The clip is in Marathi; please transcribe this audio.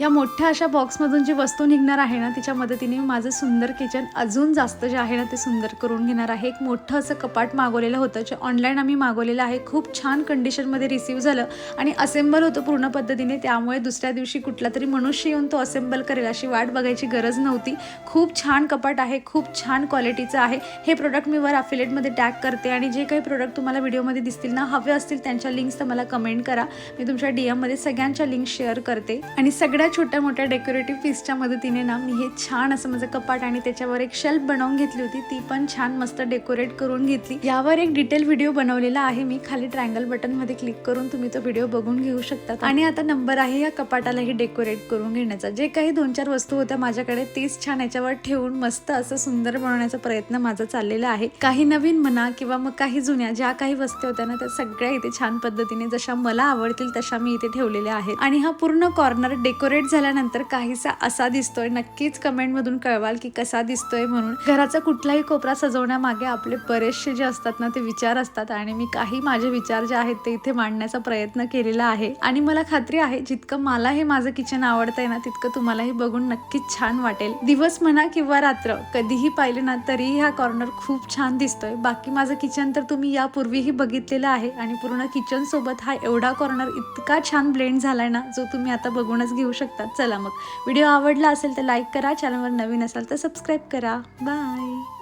या मोठ्या अशा बॉक्समधून जी वस्तू निघणार आहे ना तिच्या मदतीने मी माझं सुंदर किचन अजून जास्त जे आहे ना ते सुंदर करून घेणार आहे. एक मोठं असं कपाट मागवलेलं होतं जे ऑनलाईन आम्ही मागवलेलं आहे. खूप छान कंडिशनमध्ये रिसीव्ह झालं आणि असेंबल होतं पूर्ण पद्धतीने. त्यामुळे दुसऱ्या दिवशी कुठला तरी मनुष्य येऊन तो असेंबल करेल अशी वाट बघायची गरज नव्हती. खूप छान कपाट आहे खूप छान क्वालिटीचं आहे. हे प्रोडक्ट मी वर अफिलेटमध्ये टॅग करते आणि जे काही प्रोडक्ट तुम्हाला व्हिडिओमध्ये दिसतील ना हवे असतील त्यांच्या लिंक्स तर मला कमेंट करा. मी तुमच्या डी एममध्ये सगळ्यांच्या लिंक शेअर करते. आणि सगळ्या छोट्या मोठ्या डेकोरेटिव्ह पीसच्या मदतीने ना मी हे छान असं माझं कपाट आणि त्याच्यावर एक शेल्फ बनवून घेतली होती. ती पण छान मस्त डेकोरेट करून घेतली. यावर एक डिटेल व्हिडिओ बनवलेला आहे. मी खाली ट्रायंगल बटनमध्ये क्लिक करून तुम्ही तो व्हिडिओ बघून घेऊ शकता आणि आता नंबर आहे या कपाटालाही डेकोरेट करून घेण्याचा. जे काही दोन चार वस्तू होत्या माझ्याकडे तेच छान याच्यावर ठेवून मस्त असं सुंदर बनवण्याचा प्रयत्न माझा चाललेला आहे. काही नवीन म्हणा किंवा मग काही जुन्या ज्या काही वस्तू होत्या ना त्या सगळ्या इथे छान पद्धतीने जशा मला आवडतील तशा मी इथे ठेवलेल्या आहेत. आणि हा पूर्ण कॉर्नर डेकोरेट झाल्यानंतर काहीसा असा दिसतोय. नक्कीच कमेंट मधून कळवाल की कसा दिसतोय म्हणून. घराचा कुठलाही कोपरा सजवण्यामागे आपले बरेचसे जे असतात ना ते विचार असतात आणि मी काही माझे विचार जे आहेत ते इथे मांडण्याचा प्रयत्न केलेला आहे. आणि मला खात्री आहे जितकं मला हे माझं किचन आवडतंय ना तितकं तुम्हालाही बघून नक्कीच छान वाटेल. दिवस म्हणा किंवा रात्र कधीही पाहिले ना तरीही हा कॉर्नर खूप छान दिसतोय. बाकी माझं किचन तर तुम्ही यापूर्वीही बघितलेलं आहे आणि पूर्ण किचन सोबत हा एवढा कॉर्नर इतका छान ब्लेंड झालाय ना जो तुम्ही आता बघूनच घेऊ शकता. चला मग. व्हिडिओ आवडला असेल तर लाईक करा. चॅनलवर नवीन असाल तर सबस्क्राईब करा. बाय.